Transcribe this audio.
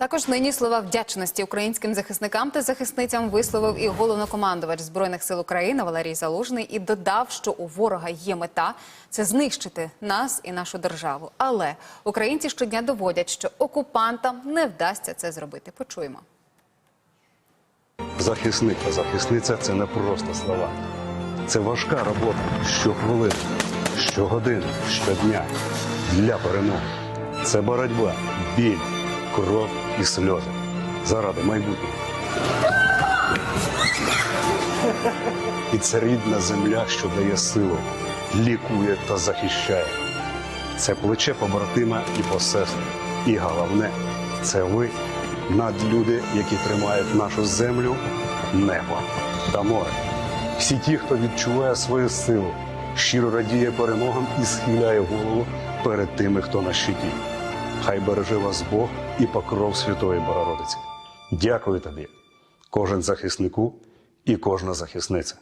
Також нині слова вдячності українським захисникам та захисницям висловив і головнокомандувач збройних сил України Валерій Залужний і додав, що у ворога є мета це знищити нас і нашу державу. Але українці щодня доводять, що окупантам не вдасться це зробити. Почуємо. Захисник та захисниця це не просто слова. Це важка робота щохвилини, щогодини, щодня для перемоги. Це боротьба, біль, кров і сльози заради майбутнього. І це рідна земля, що дає силу, лікує та захищає. Це плече побратима і посестри. І головне, це ви, надлюди, які тримають нашу землю, небо та море. Всі ті, хто відчуває свою силу, щиро радіє перемогам і схиляє голову перед тими, хто на щиті. Хай береже вас Бог і покров Святої Богородиці. Дякую тобі, кожен захиснику і кожна захисниця.